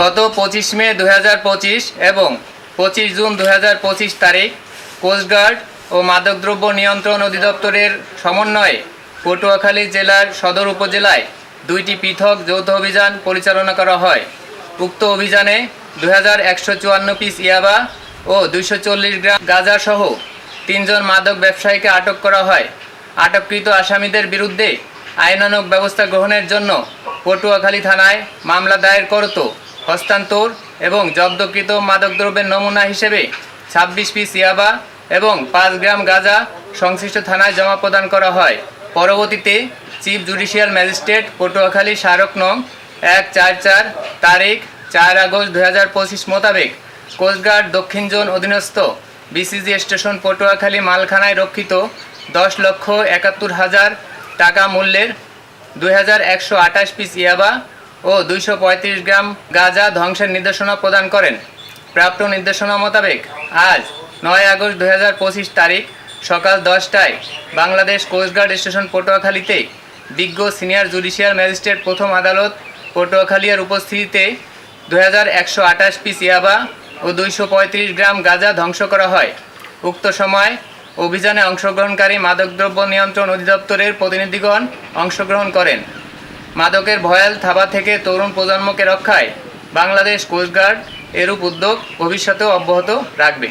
গত পঁচিশ মে দু হাজার পঁচিশ এবং পঁচিশ জুন দু হাজার পঁচিশ তারিখ কোস্টগার্ড ও মাদকদ্রব্য নিয়ন্ত্রণ অধিদপ্তরের সমন্বয়ে পটুয়াখালী জেলার সদর উপজেলায় দুইটি পৃথক যৌথ অভিযান পরিচালনা করা হয়। উক্ত অভিযানে দু পিস ইয়াবা ও দুইশো চল্লিশ গ্রাম গাঁজা সহ তিনজন মাদক ব্যবসায়ীকে আটক করা হয়। আটককৃত আসামিদের বিরুদ্ধে আইনানুগ ব্যবস্থা গ্রহণের জন্য পটুয়াখালী থানায় মামলা দায়ের করত হস্তান্তর এবং জব্দকৃত মাদকদ্রব্যের নমুনা হিসেবে ছাব্বিশ পিস ইয়াবা এবং পাঁচ গ্রাম গাঁজা সংশ্লিষ্ট থানায় জমা প্রদান করা হয়। পরবর্তীতে চিফ জুডিশিয়াল ম্যাজিস্ট্রেট পটুয়াখালী স্মারক নং এক চার চার তারিখ চার আগস্ট দু হাজার পঁচিশ মোতাবেক কোস্টগার্ড দক্ষিণ জোন অধীনস্থ বিসিজি স্টেশন পটুয়াখালী মালখানায় রক্ষিত দশ লক্ষ একাত্তর হাজার টাকা মূল্যের দুই হাজার একশো আঠাশ পিস ইয়াবা ও দুইশো পঁয়ত্রিশ গ্রাম গাঁজা ধ্বংসের নির্দেশনা প্রদান করেন। প্রাপ্ত নির্দেশনা মোতাবেক আজ নয় আগস্ট দুই হাজার পঁচিশ তারিখ সকাল দশটায় বাংলাদেশ কোস্টগার্ড স্টেশন পটুয়াখালীতে বিজ্ঞ সিনিয়র জুডিশিয়াল ম্যাজিস্ট্রেট প্রথম আদালত পটুয়াখালীর উপস্থিতিতে দু হাজার একশো আঠাশ পিস ইয়াবা ও দুইশো পঁয়ত্রিশ গ্রাম গাঁজা ধ্বংস করা হয়। উক্ত সময় অভিযানে অংশগ্রহণকারী মাদকদ্রব্য নিয়ন্ত্রণ অধিদপ্তরের প্রতিনিধিগণ অংশগ্রহণ করেন। মাদকের ভয়াল থাবা থেকে তরুণ প্রজন্মকে রক্ষায় বাংলাদেশ কোস্টগার্ড এরূপ উদ্যোগ ভবিষ্যতেও অব্যাহত রাখবে।